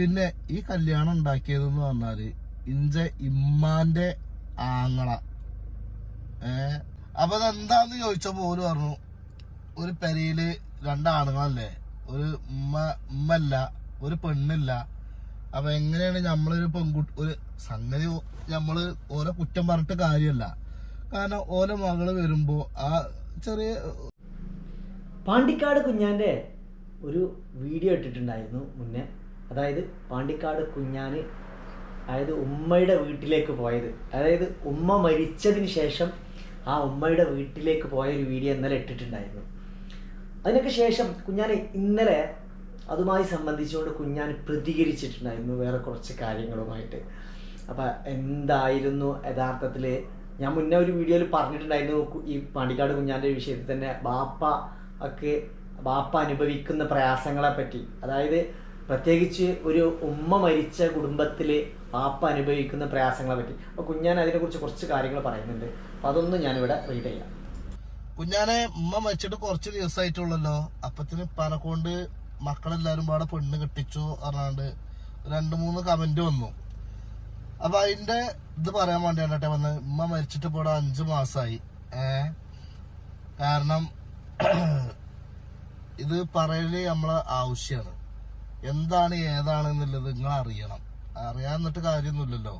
പിന്നെ ഈ കല്യാണം ഉണ്ടാക്കിയത് എന്ന് പറഞ്ഞാൽ ഇഞ്ച ഇമ്മാന്റെ ആങ്ങള. ഏ? അപ്പൊ അതെന്താന്ന് ചോദിച്ചപ്പോ ഓര് പറഞ്ഞു ഒരു പെരയിൽ രണ്ടാണുങ്ങളല്ലേ? ഒരു ഉമ്മ ഉമ്മല്ല ഒരു പെണ്ണില്ല. അപ്പൊ എങ്ങനെയാണ് നമ്മളൊരു പെൺകുട്ടി ഒരു സംഗതി നമ്മൾ ഓരോ കുറ്റം പറഞ്ഞിട്ട് കാര്യമല്ല കാരണം ഓരോ മകൾ വരുമ്പോ ആ ചെറിയ പാണ്ടിക്കാട് കുഞ്ഞാന്റെ ഒരു വീഡിയോ ഇട്ടിട്ടുണ്ടായിരുന്നു മുന്നേ. അതായത് പാണ്ടിക്കാട് കുഞ്ഞാന് അതായത് ഉമ്മയുടെ വീട്ടിലേക്ക് പോയത്. അതായത് ഉമ്മ മരിച്ചതിന് ശേഷം ആ ഉമ്മയുടെ വീട്ടിലേക്ക് പോയ ഒരു വീഡിയോ ഇന്നലെ ഇട്ടിട്ടുണ്ടായിരുന്നു. അതിനൊക്കെ ശേഷം കുഞ്ഞാൻ ഇന്നലെ അതുമായി സംബന്ധിച്ചുകൊണ്ട് കുഞ്ഞാൻ പ്രതികരിച്ചിട്ടുണ്ടായിരുന്നു വേറെ കുറച്ച് കാര്യങ്ങളുമായിട്ട്. അപ്പം എന്തായിരുന്നു യഥാർത്ഥത്തിൽ ഞാൻ മുന്നേ ഒരു വീഡിയോയിൽ പറഞ്ഞിട്ടുണ്ടായിരുന്നു ഈ പാണ്ടിക്കാട് കുഞ്ഞാന്റെ വിഷയത്തിൽ തന്നെ ബാപ്പ ഒക്കെ ബാപ്പ അനുഭവിക്കുന്ന പ്രയാസങ്ങളെ പറ്റി. അതായത് പ്രത്യേകിച്ച് ഒരു ഉമ്മ മരിച്ച കുടുംബത്തിൽ പാപ്പ അനുഭവിക്കുന്ന പ്രയാസങ്ങളെ പറ്റി. അപ്പോൾ കുഞ്ഞാൻ അതിനെക്കുറിച്ച് കുറച്ച് കാര്യങ്ങൾ പറയുന്നുണ്ട്. അപ്പൊ അതൊന്നും ഞാനിവിടെ റീഡ് ചെയ്യാം. കുഞ്ഞാനെ ഉമ്മ മരിച്ചിട്ട് കുറച്ച് ദിവസമായിട്ടുള്ളല്ലോ അപ്പത്തിന് പനക്കൊണ്ട് മക്കളെല്ലാരും പാടെ പെണ്ണ് കെട്ടിച്ചു പറഞ്ഞാണ്ട് രണ്ട് മൂന്ന് കമന്റ് വന്നു. അപ്പൊ അതിന്റെ ഇത് പറയാൻ വേണ്ടിയാണ് കേട്ടെ വന്ന് ഉമ്മ മരിച്ചിട്ട് പോടാ അഞ്ചു മാസമായി ഏ? കാരണം ഇത് പറയൽ നമ്മളെ ആവശ്യമാണ് എന്താണ് ഏതാണ് എന്നുള്ളത് നിങ്ങൾ അറിയണം അറിയാന്നിട്ട് കാര്യമൊന്നുമില്ലല്ലോ.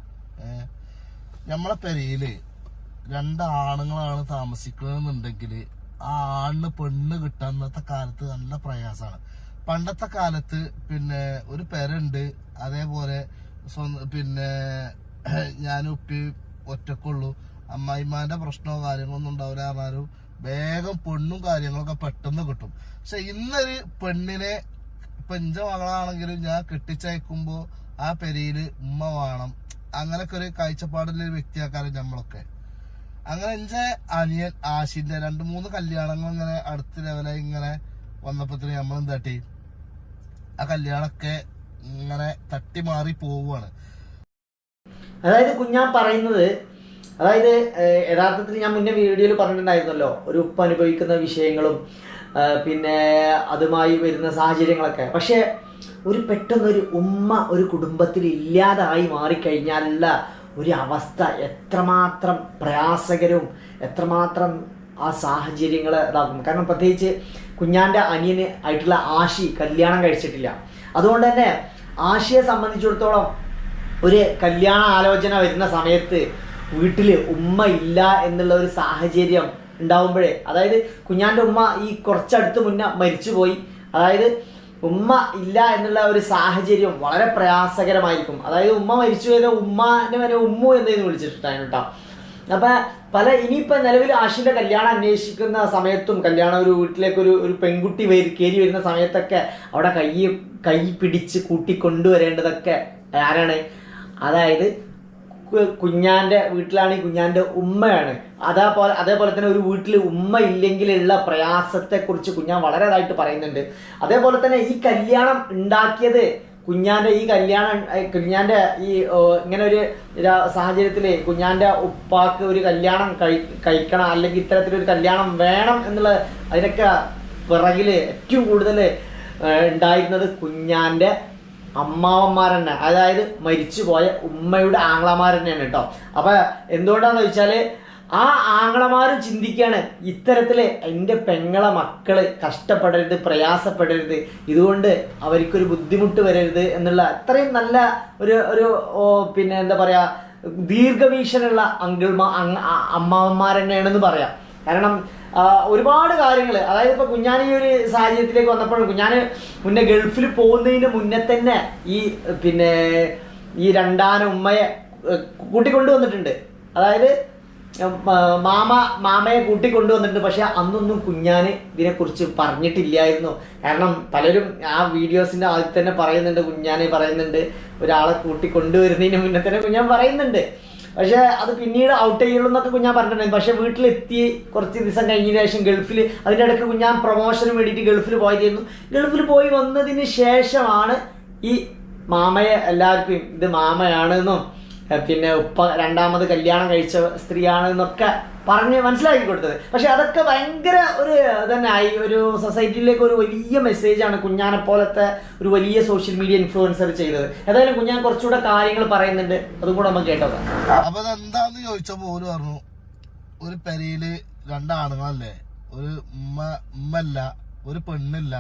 നമ്മളെ പെരയിൽ രണ്ട് ആണുങ്ങളാണ് താമസിക്കണമെന്നുണ്ടെങ്കിൽ ആ ആണിന് പെണ്ണ് കിട്ടാൻ ഇന്നത്തെ കാലത്ത് നല്ല പ്രയാസമാണ് പണ്ടത്തെ കാലത്ത് പിന്നെ ഒരു പെരുണ്ട് അതേപോലെ പിന്നെ ഞാൻ ഒറ്റക്കുള്ളൂ. അമ്മായിമാന്റെ പ്രശ്നമോ കാര്യങ്ങളൊന്നും ഉണ്ടാവില്ല ആരും വേഗം പെണ്ണും കാര്യങ്ങളൊക്കെ പെട്ടെന്ന് കിട്ടും. പക്ഷെ ഇന്നൊരു പെണ്ണിനെ ഇപ്പൊ എന്റെ മകളാണെങ്കിലും ഞാൻ കെട്ടിച്ചയക്കുമ്പോ ആ പെരയിൽ ഉമ്മ വേണം. അങ്ങനൊക്കെ ഒരു കാഴ്ചപ്പാടുള്ള ഒരു വ്യക്തിയാക്കാരും നമ്മളൊക്കെ അങ്ങനെ എന്റെ അനിയൻ ആശിന്റെ രണ്ട് മൂന്ന് കല്യാണങ്ങൾ ഇങ്ങനെ അടുത്ത ലെവലായി ഇങ്ങനെ വന്നപ്പോഴത്തേന് നമ്മൾ എന്താട്ടി ആ കല്യാണമൊക്കെ ഇങ്ങനെ തട്ടി മാറി പോവുകയാണ് അതായത് കുഞ്ഞാൻ പറയുന്നത് അതായത് യഥാർത്ഥത്തിൽ ഞാൻ മുന്നേ വീഡിയോയിൽ പറഞ്ഞിട്ടുണ്ടായിരുന്നല്ലോ ഒരു ഉപ്പ് അനുഭവിക്കുന്ന വിഷയങ്ങളും പിന്നെ അതുമായി വരുന്ന സാഹചര്യങ്ങളൊക്കെ. പക്ഷേ ഒരു പെട്ടെന്നൊരു ഉമ്മ ഒരു കുടുംബത്തിൽ ഇല്ലാതായി മാറിക്കഴിഞ്ഞാലുള്ള ഒരു അവസ്ഥ എത്രമാത്രം പ്രയാസകരവും എത്രമാത്രം ആ സാഹചര്യങ്ങൾ ഇതാക്കും കാരണം പ്രത്യേകിച്ച് കുഞ്ഞാന്റെ അനിയന് ആയിട്ടുള്ള ആശി കല്യാണം കഴിച്ചിട്ടില്ല. അതുകൊണ്ട് തന്നെ ആശിയെ സംബന്ധിച്ചിടത്തോളം ഒരു കല്യാണ ആലോചന വരുന്ന സമയത്ത് വീട്ടിൽ ഉമ്മ ഇല്ല എന്നുള്ള ഒരു സാഹചര്യം ഉണ്ടാവുമ്പോഴേ. അതായത് കുഞ്ഞാന്റെ ഉമ്മ ഈ കുറച്ചടുത്ത് മുന്നേ മരിച്ചുപോയി. അതായത് ഉമ്മ ഇല്ല എന്നുള്ള ഒരു സാഹചര്യം വളരെ പ്രയാസകരമായിരിക്കും. അതായത് ഉമ്മ മരിച്ചു പോയത് ഉമ്മാനെ വരെ ഉമ്മു എന്നേന്ന് വിളിച്ചിട്ടുണ്ടായിരുന്നു കേട്ടോ. അപ്പൊ പല ഇനിയിപ്പോ നിലവിൽ ആഷിന്റെ കല്യാണം അന്വേഷിക്കുന്ന സമയത്തും കല്യാണം ഒരു വീട്ടിലേക്ക് ഒരു ഒരു പെൺകുട്ടി കയറി വരുന്ന സമയത്തൊക്കെ അവിടെ കൈ കൈ പിടിച്ച് കൂട്ടിക്കൊണ്ടുവരേണ്ടതൊക്കെ ആരാണ്? അതായത് കുഞ്ഞാന്റെ വീട്ടിലാണ് ഈ ഉമ്മയാണ്. അതേപോലെ അതേപോലെ തന്നെ ഒരു വീട്ടിൽ ഉമ്മ ഇല്ലെങ്കിലുള്ള പ്രയാസത്തെക്കുറിച്ച് കുഞ്ഞാൻ വളരെ ഇതായിട്ട് പറയുന്നുണ്ട്. അതേപോലെ തന്നെ ഈ കല്യാണം ഉണ്ടാക്കിയത് കുഞ്ഞാന്റെ ഈ കല്യാണം കുഞ്ഞാന്റെ ഈ ഇങ്ങനെ ഒരു സാഹചര്യത്തിൽ കുഞ്ഞാന്റെ ഉപ്പാക്ക് ഒരു കല്യാണം കഴി കഴിക്കണം അല്ലെങ്കിൽ ഇത്തരത്തിലൊരു കല്യാണം വേണം എന്നുള്ള അതിനൊക്കെ പിറകിൽ ഏറ്റവും കൂടുതൽ ഉണ്ടായിരുന്നത് കുഞ്ഞാന്റെ അമ്മാവന്മാർ തന്നെ അതായത് മരിച്ചുപോയ ഉമ്മയുടെ ആങ്ങളമാർ തന്നെയാണ് കേട്ടോ അപ്പൊ എന്തുകൊണ്ടാണെന്ന് വെച്ചാൽ ആ ആങ്ങളമാരും ചിന്തിക്കാണ് ഇത്തരത്തിൽ എന്റെ പെങ്ങളെ മക്കൾ കഷ്ടപ്പെടരുത് പ്രയാസപ്പെടരുത് ഇതുകൊണ്ട് അവർക്കൊരു ബുദ്ധിമുട്ട് വരരുത് എന്നുള്ള അത്രയും നല്ല ഒരു ഒരു പിന്നെ എന്താ പറയാ ദീർഘവീക്ഷണുള്ള അങ്കിൾമാ അമ്മാവന്മാർ തന്നെയാണെന്ന് പറയാം. കാരണം ഒരുപാട് കാര്യങ്ങൾ അതായത് ഇപ്പൊ കുഞ്ഞാൻ ഈ ഒരു സാഹചര്യത്തിലേക്ക് വന്നപ്പോഴും കുഞ്ഞാൻ മുന്നേ ഗൾഫിൽ പോകുന്നതിന് മുന്നേ തന്നെ ഈ പിന്നെ ഈ രണ്ടാന ഉമ്മയെ ഏഹ്, കൂട്ടിക്കൊണ്ടുവന്നിട്ടുണ്ട്. അതായത് മാമ മാമയെ കൂട്ടിക്കൊണ്ടുവന്നിട്ടുണ്ട്. പക്ഷെ അന്നൊന്നും കുഞ്ഞാന് ഇതിനെക്കുറിച്ച് പറഞ്ഞിട്ടില്ലായിരുന്നു. കാരണം പലരും ആ വീഡിയോസിന്റെ ആദ്യം തന്നെ പറയുന്നുണ്ട് കുഞ്ഞാനെ പറയുന്നുണ്ട് ഒരാളെ കൂട്ടിക്കൊണ്ടുവരുന്നതിന് മുന്നേ തന്നെ കുഞ്ഞാൻ പറയുന്നുണ്ട്. പക്ഷെ അത് പിന്നീട് ഔട്ട് ചെയ്യുള്ളൂ എന്നൊക്കെ കുഞ്ഞാൻ പറഞ്ഞിട്ടുണ്ടായിരുന്നു. പക്ഷെ വീട്ടിലെത്തി കുറച്ച് ദിവസം കഴിഞ്ഞതിന് ശേഷം ഗൾഫിൽ അതിന്റെ ഇടയ്ക്ക് കുഞ്ഞാൻ പ്രൊമോഷന് വേണ്ടിയിട്ട് ഗൾഫിൽ പോയതായിരുന്നു. ഗൾഫിൽ പോയി വന്നതിന് ശേഷമാണ് ഈ മാമയെ എല്ലാവർക്കും ഇത് മാമയാണെന്നും പിന്നെ ഉപ്പ രണ്ടാമത് കല്യാണം കഴിച്ച സ്ത്രീയാണ് എന്നൊക്കെ പറഞ്ഞ് മനസ്സിലാക്കി കൊടുത്തത്. പക്ഷെ അതൊക്കെ ഭയങ്കര ഒരു തന്നെ ആയി. ഒരു സൊസൈറ്റിയിലേക്ക് ഒരു വലിയ മെസ്സേജാണ് കുഞ്ഞാനെ പോലത്തെ ഒരു വലിയ സോഷ്യൽ മീഡിയ ഇൻഫ്ലുവൻസർ ചെയ്തത്. ഏതായാലും കുഞ്ഞാൻ കുറച്ചുകൂടെ കാര്യങ്ങൾ പറയുന്നുണ്ട്. അതും കൂടെ നമ്മൾ കേട്ടോ അപ്പൊ അതെന്താന്ന് ചോദിച്ചപ്പോ ഓര് പറഞ്ഞു ഒരു പെരയിൽ രണ്ടാണുങ്ങളല്ലേ? ഒരു ഉമ്മ ഉമ്മല്ല ഒരു പെണ്ണില്ല.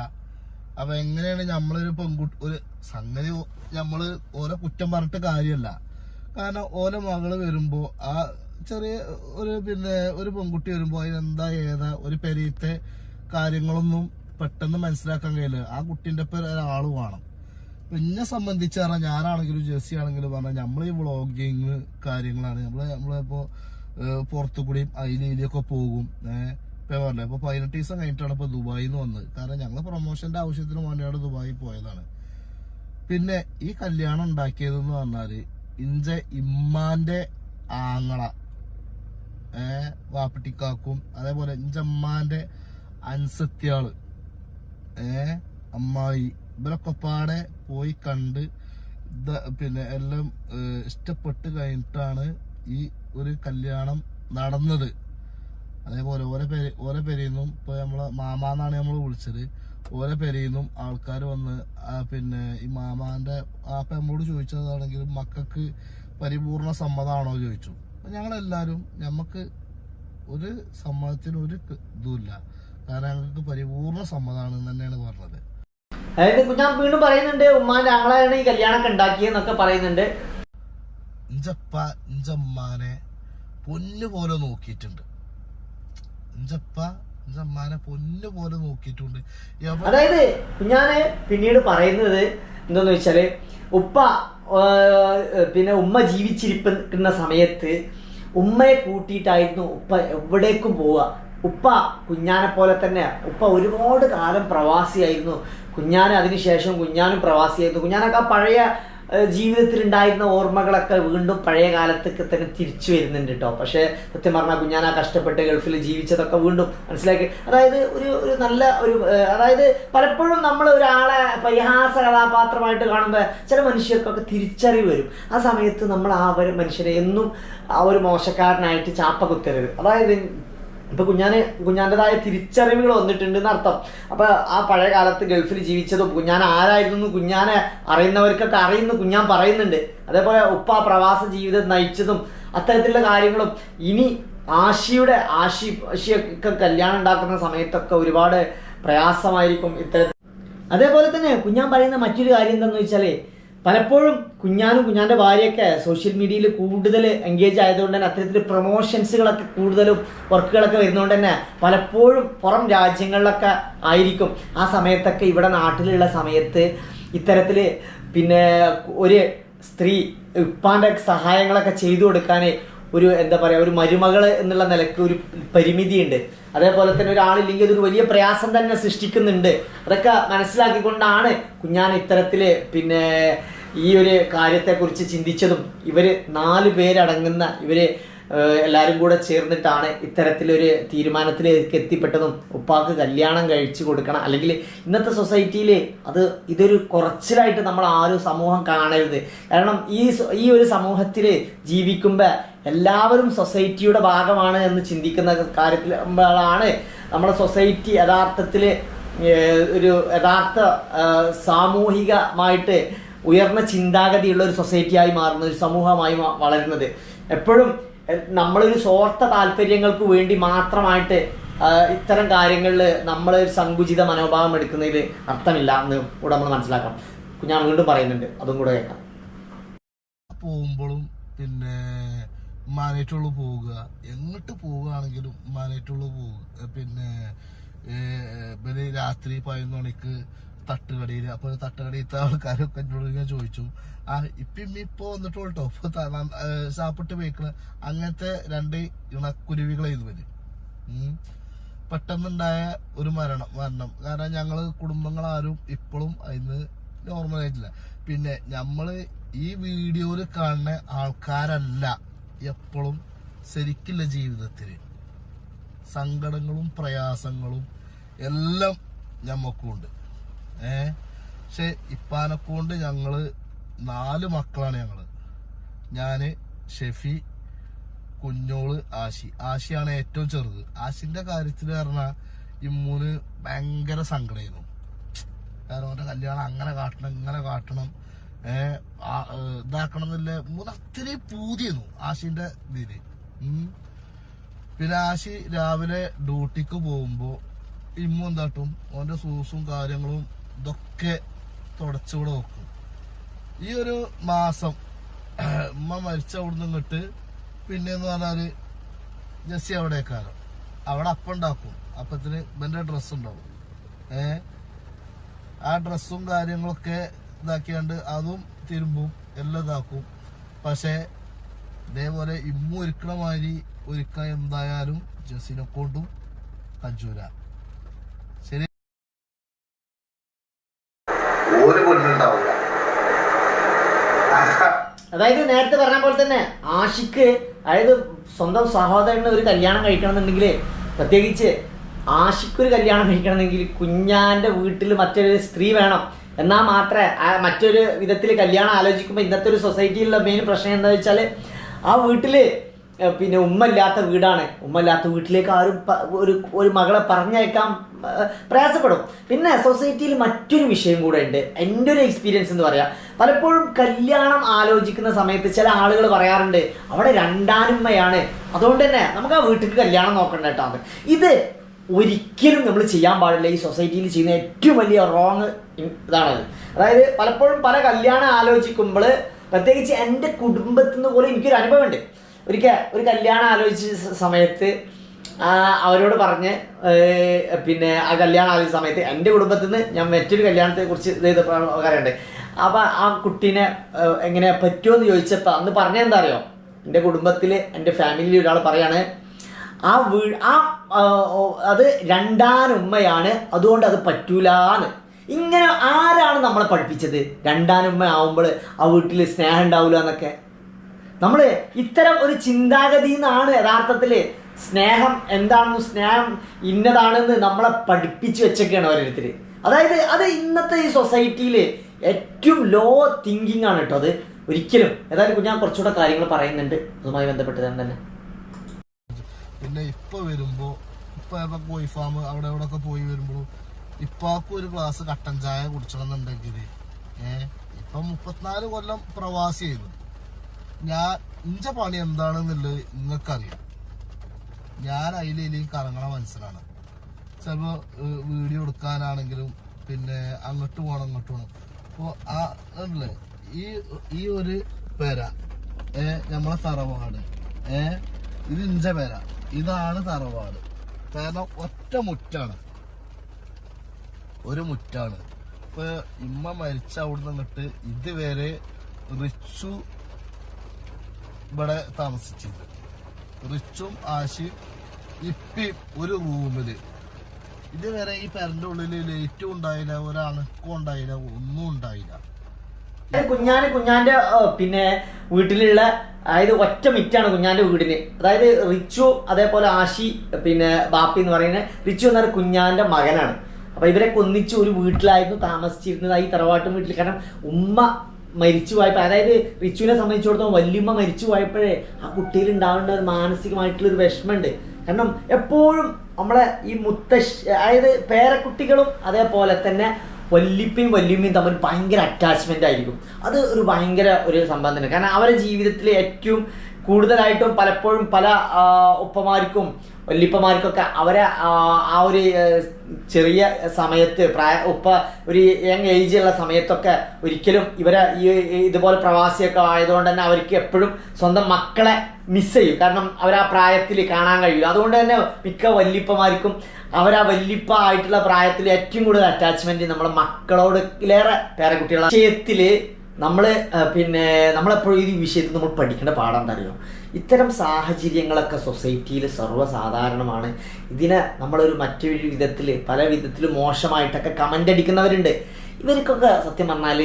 അപ്പൊ എങ്ങനെയാണ് നമ്മളൊരു പെൺകുട്ടി ഒരു സംഗതി നമ്മൾ ഓരോ കുറ്റം പറഞ്ഞിട്ട് കാര്യമല്ല കാരണം ഓരോ മകൾ വരുമ്പോ ആ ചെറിയ ഒരു പിന്നെ ഒരു പെൺകുട്ടി വരുമ്പോ അതിനെന്താ ഏതാ ഒരു പെരീത്തെ കാര്യങ്ങളൊന്നും പെട്ടെന്ന് മനസ്സിലാക്കാൻ കഴിയില്ല. ആ കുട്ടീന്റെ ഒപ്പം ഒരാൾ വേണം. പിന്നെ സംബന്ധിച്ച് പറഞ്ഞാൽ ഞാനാണെങ്കിലും ജെസ്സി ആണെങ്കിലും പറഞ്ഞാൽ നമ്മൾ ഈ വ്ളോഗിങ് കാര്യങ്ങളാണ്. നമ്മൾ നമ്മളിപ്പോ ഏഹ്, പുറത്തു കൂടിയും അതിലൊക്കെ പോകും. ഏഹ് ഇപ്പൊ പറഞ്ഞില്ലേ ഇപ്പൊ പതിനെട്ട് ദിവസം കഴിഞ്ഞിട്ടാണ് ഇപ്പൊ ദുബായിൽ നിന്ന് വന്നത്. കാരണം ഞങ്ങൾ പ്രൊമോഷന്റെ ആവശ്യത്തിന് വേണ്ടിയാണ് ദുബായിൽ പോയതാണ്. പിന്നെ ഈ കല്യാണം ഉണ്ടാക്കിയതെന്ന് പറഞ്ഞാൽ ഇഞ്ച ഇമ്മാന്റെ ആങ്ങള. ഏ വാപ്പിട്ടിക്കാക്കും. അതേപോലെ ഇഞ്ചമ്മാന്റെ അൻസത്യാൾ ഏ അമ്മായി. ഇവരൊക്കെ പാടെ പോയി കണ്ട് പിന്നെ എല്ലാം ഇഷ്ടപ്പെട്ട് കഴിഞ്ഞിട്ടാണ് ഈ ഒരു കല്യാണം നടന്നത്. അതേപോലെ ഓരോ പേര് ഓരോ പേരിന്നും ഇപ്പൊ നമ്മളെ മാമാന്നാണ് നമ്മൾ വിളിച്ചത്. ഓരോ പേരിന്നും ആൾക്കാർ വന്ന് പിന്നെ ഈ മാമാന്റെ ആ അപ്പൊ നമ്മളോട് ചോദിച്ചതാണെങ്കിലും മക്കൾക്ക് പരിപൂർണ സമ്മതമാണോ ചോദിച്ചു. അപ്പൊ ഞങ്ങളെല്ലാവരും ഞമ്മക്ക് ഒരു സമ്മതത്തിന് ഒരു ഇതുമില്ല. കാരണം ഞങ്ങൾക്ക് പരിപൂർണ സമ്മതമാണ് തന്നെയാണ് പറഞ്ഞത്. അതായത് കുഞ്ഞാൻ വീണ്ടും പറയുന്നുണ്ട് ഉമ്മാന്റെ ഈ കല്യാണമൊക്കെ ഉണ്ടാക്കിയെന്നൊക്കെ പറയുന്നുണ്ട്. ഇഞ്ചപ്പ ഇഞ്ചമ്മാനെ പൊന്നു പോലെ നോക്കിയിട്ടുണ്ട്. പൊന്നു പോലെ നോക്കിയിട്ടുണ്ട്. അതായത് ഞാൻ പിന്നീട് പറയുന്നത് എന്താന്ന് വെച്ചാൽ ഉപ്പ പിന്നെ ഉമ്മ ജീവിച്ചിരിക്കുന്ന സമയത്ത് ഉമ്മയെ കൂട്ടിയിട്ടായിരുന്നു ഉപ്പ എവിടേക്കും പോവുക. ഉപ്പ കുഞ്ഞാനെ പോലെ തന്നെ ഉപ്പ ഒരുപാട് കാലം പ്രവാസിയായിരുന്നു. കുഞ്ഞാനെ അതിനുശേഷം കുഞ്ഞാനും പ്രവാസിയായിരുന്നു. കുഞ്ഞാനൊക്കെ പഴയ ഏഹ് ജീവിതത്തിലുണ്ടായിരുന്ന ഓർമ്മകളൊക്കെ വീണ്ടും പഴയ കാലത്തേക്ക് തന്നെ തിരിച്ചു വരുന്നുണ്ട് കേട്ടോ പക്ഷേ സത്യം പറഞ്ഞാൽ കുഞ്ഞാന കഷ്ടപ്പെട്ട് ഗൾഫിൽ ജീവിച്ചതൊക്കെ വീണ്ടും മനസ്സിലാക്കി. അതായത് ഒരു ഒരു നല്ല ഒരു അതായത് പലപ്പോഴും നമ്മൾ ഒരാളെ പരിഹാസ കഥാപാത്രമായിട്ട് കാണുമ്പോൾ ചില മനുഷ്യർക്കൊക്കെ തിരിച്ചറിവ് വരും. ആ സമയത്ത് നമ്മൾ ആ ഒരു മനുഷ്യനെ എന്നും ആ ഒരു മോശക്കാരനായിട്ട് ചാപ്പ കുത്തരുത് അതായത് ഇപ്പൊ കുഞ്ഞാന് കുഞ്ഞാന്റെതായ തിരിച്ചറിവുകൾ വന്നിട്ടുണ്ട് എന്നർത്ഥം അപ്പൊ ആ പഴയ കാലത്ത് ഗൾഫിൽ ജീവിച്ചതും കുഞ്ഞാൻ ആരായിരുന്നു കുഞ്ഞാനെ അറിയുന്നവർക്കൊക്കെ അറിയുന്നു കുഞ്ഞാൻ പറയുന്നുണ്ട്. അതേപോലെ ഉപ്പ പ്രവാസ ജീവിതം നയിച്ചതും അത്തരത്തിലുള്ള കാര്യങ്ങളും. ഇനി ആശിയുടെ ആശി ആശിയൊക്കെ കല്യാണം ഉണ്ടാക്കുന്ന സമയത്തൊക്കെ ഒരുപാട് പ്രയാസമായിരിക്കും ഇത്തരത്തിൽ. അതേപോലെ തന്നെ കുഞ്ഞാൻ പറയുന്ന മറ്റൊരു കാര്യം എന്താണെന്ന് വെച്ചാൽ പലപ്പോഴും കുഞ്ഞാനും കുഞ്ഞാന്റെ ഭാര്യയൊക്കെ സോഷ്യൽ മീഡിയയിൽ കൂടുതൽ എൻഗേജ് ആയതുകൊണ്ട് തന്നെ അത്തരത്തിൽ പ്രൊമോഷൻസുകളൊക്കെ കൂടുതലും വർക്കുകളൊക്കെ വരുന്നതുകൊണ്ട് തന്നെ പലപ്പോഴും പുറം രാജ്യങ്ങളിലൊക്കെ ആയിരിക്കും. ആ സമയത്തൊക്കെ ഇവിടെ നാട്ടിലുള്ള സമയത്ത് ഇത്തരത്തിൽ പിന്നെ ഒരു സ്ത്രീ ഉപ്പാന്റെ സഹായങ്ങളൊക്കെ ചെയ്തു കൊടുക്കാൻ ഒരു എന്താ പറയുക ഒരു മരുമകൾ എന്നുള്ള നിലയ്ക്ക് ഒരു പരിമിതിയുണ്ട്. അതേപോലെ തന്നെ ഒരാളില്ലെങ്കിൽ അതൊരു വലിയ പ്രയാസം തന്നെ സൃഷ്ടിക്കുന്നുണ്ട്. അതൊക്കെ മനസ്സിലാക്കിക്കൊണ്ടാണ് കുഞ്ഞാൻ ഇത്തരത്തിൽ പിന്നെ ഈ ഒരു കാര്യത്തെക്കുറിച്ച് ചിന്തിച്ചതും. ഇവർ നാല് പേരടങ്ങുന്ന ഇവർ എല്ലാവരും കൂടെ ചേർന്നിട്ടാണ് ഇത്തരത്തിലൊരു തീരുമാനത്തിലേക്ക് എത്തിപ്പെട്ടതും ഉപ്പാക്ക് കല്യാണം കഴിച്ചു കൊടുക്കണം. അല്ലെങ്കിൽ ഇന്നത്തെ സൊസൈറ്റിയിൽ അത് ഇതൊരു കുറച്ചിലായിട്ട് നമ്മൾ ആ ഒരു സമൂഹം കാണരുത്. കാരണം ഈ ഈ ഒരു സമൂഹത്തിൽ ജീവിക്കുമ്പോൾ എല്ലാവരും സൊസൈറ്റിയുടെ ഭാഗമാണ് എന്ന് ചിന്തിക്കുന്ന കാര്യത്തിലാണ് നമ്മുടെ സൊസൈറ്റി യഥാർത്ഥത്തിൽ ഒരു യഥാർത്ഥ സാമൂഹികമായിട്ട് ഉയർന്ന ചിന്താഗതിയുള്ള ഒരു സൊസൈറ്റിയായി മാറുന്ന ഒരു സമൂഹമായി വളരുന്നത്. എപ്പോഴും നമ്മളൊരു സ്വാർത്ഥ താല്പര്യങ്ങൾക്ക് വേണ്ടി മാത്രമായിട്ട് ഇത്തരം കാര്യങ്ങളിൽ നമ്മൾ ഒരു സങ്കുചിത മനോഭാവം എടുക്കുന്നതിൽ അർത്ഥമില്ല എന്ന് കൂടെ നമ്മൾ മനസ്സിലാക്കാം ഞാൻ വീണ്ടും പറയുന്നുണ്ട്. അതും കൂടെ കേൾക്കാം. പോകുമ്പോഴും പിന്നെ മാനേറ്റുള്ളൂ പോവുക. എങ്ങോട്ട് പോവുകയാണെങ്കിലും മാനേറ്റുള്ളൂ പോവുക. പിന്നെ രാത്രി പതിനൊന്ന് മണിക്ക് തട്ടുകടയിൽ അപ്പൊ തട്ടുകടയിലത്തെ ആൾക്കാരൊക്കെ എന്നോട് ഞാൻ ചോദിച്ചു. ആ ഇപ്പം ഇപ്പൊ വന്നിട്ടുള്ളൂ കേട്ടോ ഇപ്പൊ ത- ന- ഏഹ്, സാപ്പിട്ട് വെക്കണ. അങ്ങനത്തെ രണ്ട് ഇണക്കുരുവികളായിരുന്നു വരും. പെട്ടെന്നുണ്ടായ ഒരു മരണം മരണം. കാരണം ഞങ്ങൾ കുടുംബങ്ങളാരും ഇപ്പോഴും അതിന് നോർമൽ ആയിട്ടില്ല. പിന്നെ നമ്മൾ ഈ വീഡിയോയിൽ കാണുന്ന ആൾക്കാരല്ല എപ്പോഴും ശരിക്കില്ല ജീവിതത്തിൽ സങ്കടങ്ങളും പ്രയാസങ്ങളും എല്ലാം ഞമ്മക്കുണ്ട്. ഏ? പക്ഷെ ഇപ്പാനെക്കൊണ്ട് ഞങ്ങൾ നാല് മക്കളാണ് ഞങ്ങൾ. ഞാൻ ഷെഫി കുഞ്ഞോൾ ആശി. ആശിയാണ് ഏറ്റവും ചെറുത്. ആശിന്റെ കാര്യത്തിൽ പറഞ്ഞാൽ ഇമ്മൂന് ഭയങ്കര സങ്കടമായിരുന്നു കാരണം അവന്റെ കല്യാണം അങ്ങനെ കാട്ടണം ഇങ്ങനെ കാട്ടണം ഏഹ് ഇതാക്കണം എന്നില്ല മൂന്ന് അത്രയും പൂതിയായിരുന്നു ആശിന്റെ ഇതിൽ. പിന്നെ ആശി രാവിലെ ഡ്യൂട്ടിക്ക് പോകുമ്പോ ഇമ്മു എന്താട്ടും? ഓന്റെ സൂസും കാര്യങ്ങളും ഇതൊക്കെ തുടച്ചുകൂടെ നോക്കും. ഈ ഒരു മാസം ഉമ്മ മരിച്ച അവിടുന്ന് ഇങ്ങോട്ട് പിന്നെ എന്ന് പറഞ്ഞാൽ ജസ്സി അവിടേക്കാരം അവിടെ അപ്പം ഉണ്ടാക്കും. അപ്പത്തിന് ഇവന്റെ ഡ്രസ്സ് ഉണ്ടാവും. ഏ? ആ ഡ്രസ്സും കാര്യങ്ങളൊക്കെ ഇതാക്കിയാണ്ട് അതും തിരുമ്പും എല്ലാം ഇതാക്കും. പക്ഷെ ഇതേപോലെ ഇമ്മ ഒരുക്കണ മാതിരി ഒരുക്കാൻ എന്തായാലും ജസ്സിനെ കൊണ്ടും കജൂര അതായത് നേരത്തെ പറഞ്ഞ പോലെ തന്നെ ആഷിക്ക് അതായത് സ്വന്തം സഹോദരന് ഒരു കല്യാണം കഴിക്കണം എന്നുണ്ടെങ്കിൽ പ്രത്യേകിച്ച് ആഷിക്ക് ഒരു കല്യാണം കഴിക്കണമെങ്കിൽ കുഞ്ഞാന്റെ വീട്ടിൽ മറ്റൊരു സ്ത്രീ വേണം. എന്നാൽ മാത്രമേ മറ്റൊരു വിധത്തിൽ കല്യാണം ആലോചിക്കുമ്പോൾ ഇന്നത്തെ ഒരു സൊസൈറ്റിയിലുള്ള മെയിൻ പ്രശ്നം എന്താ വെച്ചാൽ ആ വീട്ടിൽ പിന്നെ ഉമ്മ ഇല്ലാത്ത വീടാണ്. ഉമ്മ ഇല്ലാത്ത വീട്ടിലേക്ക് ആരും ഒരു ഒരു മകളെ പറഞ്ഞയക്കാൻ പ്രയാസപ്പെടും. പിന്നെ സൊസൈറ്റിയിൽ മറ്റൊരു വിഷയം കൂടെ ഉണ്ട് എന്റെ ഒരു എക്സ്പീരിയൻസ് എന്ന് പറയാം. പലപ്പോഴും കല്യാണം ആലോചിക്കുന്ന സമയത്ത് ചില ആളുകൾ പറയാറുണ്ട് അവിടെ രണ്ടാനുമ്മയാണ്. അതുകൊണ്ട് തന്നെ നമുക്ക് ആ വീട്ടിൽ കല്യാണം നോക്കണ്ട കേട്ടോ ഇത് ഒരിക്കലും നമ്മൾ ചെയ്യാൻ പാടില്ല ഈ സൊസൈറ്റിയിൽ ചെയ്യുന്ന ഏറ്റവും വലിയ റോങ് ഇതാണത് അതായത് പലപ്പോഴും പല കല്യാണം ആലോചിക്കുമ്പോൾ പ്രത്യേകിച്ച് എന്റെ കുടുംബത്തിൽ നിന്ന് പോലും എനിക്കൊരു അനുഭവമുണ്ട്. ഒരിക്കൽ ഒരു കല്യാണം ആലോചിച്ച സമയത്ത് അവരോട് പറഞ്ഞ് പിന്നെ ആ കല്യാണം ആയ സമയത്ത് എന്റെ കുടുംബത്തിൽ നിന്ന് ഞാൻ മറ്റൊരു കല്യാണത്തെ കുറിച്ച് ഇത് ചെയ്ത കാര്യമുണ്ട്. അപ്പം ആ കുട്ടീനെ എങ്ങനെ പറ്റുമോ എന്ന് ചോദിച്ചപ്പോൾ അന്ന് പറഞ്ഞ എന്താ അറിയോ? എന്റെ കുടുംബത്തിൽ എന്റെ ഫാമിലിയിൽ ഒരാൾ പറയാണ് ആ വീ ആ അത് രണ്ടാന ഉമ്മയാണ് അതുകൊണ്ട് അത് പറ്റൂലാന്ന്. ഇങ്ങനെ ആരാണ് നമ്മളെ പഠിപ്പിച്ചത്? രണ്ടാനുമ്മ ആവുമ്പോൾ ആ വീട്ടിൽ സ്നേഹം ഉണ്ടാവില്ല എന്നൊക്കെ നമ്മൾ ഇത്തരം ഒരു ചിന്താഗതിയിൽ നിന്നാണ് യഥാർത്ഥത്തിൽ സ്നേഹം എന്താണെന്ന് സ്നേഹം ഇന്നതാണെന്ന് നമ്മളെ പഠിപ്പിച്ചു വെച്ചൊക്കെയാണ് ഓരോരുത്തർ അതായത് അത് ഇന്നത്തെ ഈ സൊസൈറ്റിയിൽ ഏറ്റവും ലോ തിങ്കിങ് ആണ് കേട്ടോ അത്. ഒരിക്കലും. ഏതായാലും ഞാൻ കുറച്ചുകൂടെ കാര്യങ്ങൾ പറയുന്നുണ്ട്. അതുമായി ബന്ധപ്പെട്ട് തന്നെ. പിന്നെ ഇപ്പൊ വരുമ്പോ ഇപ്പൊ കോഴി ഫാം അവിടെ ഇവിടെ ഒക്കെ പോയി വരുമ്പോ ഇപ്പാക്കും ഒരു ഗ്ലാസ് കട്ടൻ ചായ കുടിച്ചണം എന്നുണ്ടെങ്കിൽ ഏഹ് ഇപ്പൊ മുപ്പത്തിനാല് കൊല്ലം പ്രവാസി ചെയ്തു ഞാൻ ഇഞ്ച പണി എന്താണെന്നുള്ളത് നിങ്ങൾക്കറിയാം. ഞാൻ അതിലേക്ക് കറങ്ങണ മനസ്സിലാണ്. ചിലപ്പോ വീഡിയോ എടുക്കാനാണെങ്കിലും പിന്നെ അങ്ങോട്ട് പോകണം അങ്ങോട്ട് പോകണം അപ്പൊ ആ അല്ലേ ഈ ഈ ഒരു പേര ഏ നമ്മളെ തറവാട് ഏ ഇത് ഇഞ്ച പേര. ഇതാണ് തറവാട്. കാരണം ഒറ്റ മുറ്റാണ്. ഒരു മുറ്റാണ്. ഇപ്പൊ ഇമ്മ മരിച്ച അവിടുന്ന് അങ്ങോട്ട് ഇതുവരെ റിച്ചു ഇവിടെ താമസിച്ചിട്ടുണ്ട് റിച്ചും ആശിയും ഇപ്പിയും ഒരു റൂമിൽ ഇതുവരെ ഈ പെരന്റെ ഉള്ളിൽ ലൈറ്റും ഉണ്ടായില്ല ഒരണക്കും ഉണ്ടായില്ല ഒന്നും ഉണ്ടായില്ല. കുഞ്ഞാന് കുഞ്ഞാന്റെ പിന്നെ വീട്ടിലുള്ള അതായത് ഒറ്റ മിറ്റാണ് കുഞ്ഞാന്റെ വീടിന്. അതായത് റിച്ചു അതേപോലെ ആഷി പിന്നെ ബാപ്പി എന്ന് പറയുന്നത് റിച്ചു എന്ന് പറയുന്ന കുഞ്ഞാന്റെ മകനാണ്. അപ്പൊ ഇവരെ കൊന്നിച്ച് ഒരു വീട്ടിലായിരുന്നു താമസിച്ചിരുന്നത്. ഈ തറവാട്ടും വീട്ടിൽ കാരണം ഉമ്മ മരിച്ചു പോയപ്പോൾ അതായത് റിച്ചുവിനെ സംബന്ധിച്ചിടത്തോളം വല്യമ്മ മരിച്ചു പോയപ്പോഴേ ആ കുട്ടിയിൽ ഉണ്ടാവേണ്ട ഒരു മാനസികമായിട്ടുള്ള ഒരു വിഷമമുണ്ട്. കാരണം എപ്പോഴും നമ്മളെ ഈ മുത്തശ്ശി അതായത് പേരക്കുട്ടികളും അതേപോലെ തന്നെ വല്യപ്പയും വല്യമ്മയും തമ്മിൽ ഭയങ്കര അറ്റാച്ച്മെന്റ് ആയിരിക്കും. അത് ഒരു ഭയങ്കര ഒരു സംഭവം തന്നെ. കാരണം അവരുടെ ജീവിതത്തിലെ ഏറ്റവും കൂടുതലായിട്ടും പലപ്പോഴും പല ഉപ്പമാർക്കും വല്ലിപ്പമാർക്കൊക്കെ അവരെ ആ, ഒരു ചെറിയ സമയത്ത് പ്രായ ഉപ്പ ഒരു യങ് ഏജ് ഉള്ള സമയത്തൊക്കെ ഒരിക്കലും ഇവരെ ഈ ഇതുപോലെ പ്രവാസിയൊക്കെ ആയതുകൊണ്ട് തന്നെ അവർക്ക് എപ്പോഴും സ്വന്തം മക്കളെ മിസ് ചെയ്യും. കാരണം അവർ ആ പ്രായത്തിൽ കാണാൻ കഴിയില്ല. അതുകൊണ്ട് തന്നെ മിക്ക വല്ലിപ്പമാർക്കും അവർ ആ വല്ലിപ്പ ആയിട്ടുള്ള പ്രായത്തിൽ ഏറ്റവും കൂടുതൽ അറ്റാച്ച്മെന്റ് നമ്മളെ മക്കളോട് ഇലേറെ പേരക്കുട്ടികളെ വിഷയത്തിൽ നമ്മൾ പിന്നെ നമ്മളെപ്പോഴും ഈ വിഷയത്തിൽ നമ്മൾ പഠിക്കേണ്ട പാഠം എന്താ അറിയോ? ഇത്തരം സാഹചര്യങ്ങളൊക്കെ സൊസൈറ്റിയിൽ സർവസാധാരണമാണ്. ഇതിനെ നമ്മളൊരു മറ്റൊരു വിധത്തിൽ പല വിധത്തിൽ മോശമായിട്ടൊക്കെ കമന്റ് അടിക്കുന്നവരുണ്ട്. ഇവർക്കൊക്കെ സത്യം പറഞ്ഞാൽ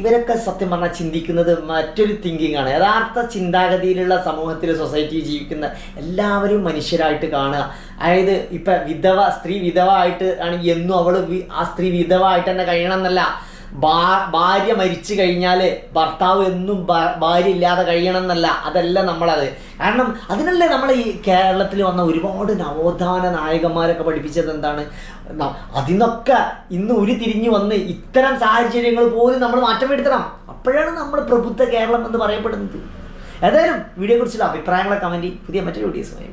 ഇവരൊക്കെ സത്യം പറഞ്ഞാൽ ചിന്തിക്കുന്നത് മറ്റൊരു തിങ്കിങ് ആണ്. യഥാർത്ഥ ചിന്താഗതിയിലുള്ള സമൂഹത്തിൽ സൊസൈറ്റി ജീവിക്കുന്ന എല്ലാവരും മനുഷ്യരായിട്ട് കാണുക. അതായത് ഇപ്പം വിധവ സ്ത്രീ വിധവ ആയിട്ട് ആണെങ്കിൽ എന്നും അവൾ ആ സ്ത്രീ വിധവ ആയിട്ട് തന്നെ കഴിയണം എന്നല്ല. ഭാര്യ മരിച്ചു കഴിഞ്ഞാൽ ഭർത്താവ് എന്നും ഭാര്യ ഇല്ലാതെ കഴിയണം എന്നല്ല അതല്ല നമ്മളത്. കാരണം അതിനല്ലേ നമ്മൾ ഈ കേരളത്തിൽ വന്ന ഒരുപാട് നവോത്ഥാന നായകന്മാരൊക്കെ പഠിപ്പിച്ചത് എന്താണ്? അതിനൊക്കെ ഇന്ന് ഒരു തിരിഞ്ഞു വന്ന് ഇത്തരം സാഹചര്യങ്ങൾ പോലും നമ്മൾ മാറ്റം വരുത്തണം. അപ്പോഴാണ് നമ്മൾ പ്രബുദ്ധ കേരളം എന്ന് പറയപ്പെടുന്നത്. ഏതായാലും വീഡിയോ കുറിച്ചുള്ള അഭിപ്രായങ്ങളെ കമന്റ് പുതിയ മറ്റൊരു വീഡിയോസുമായി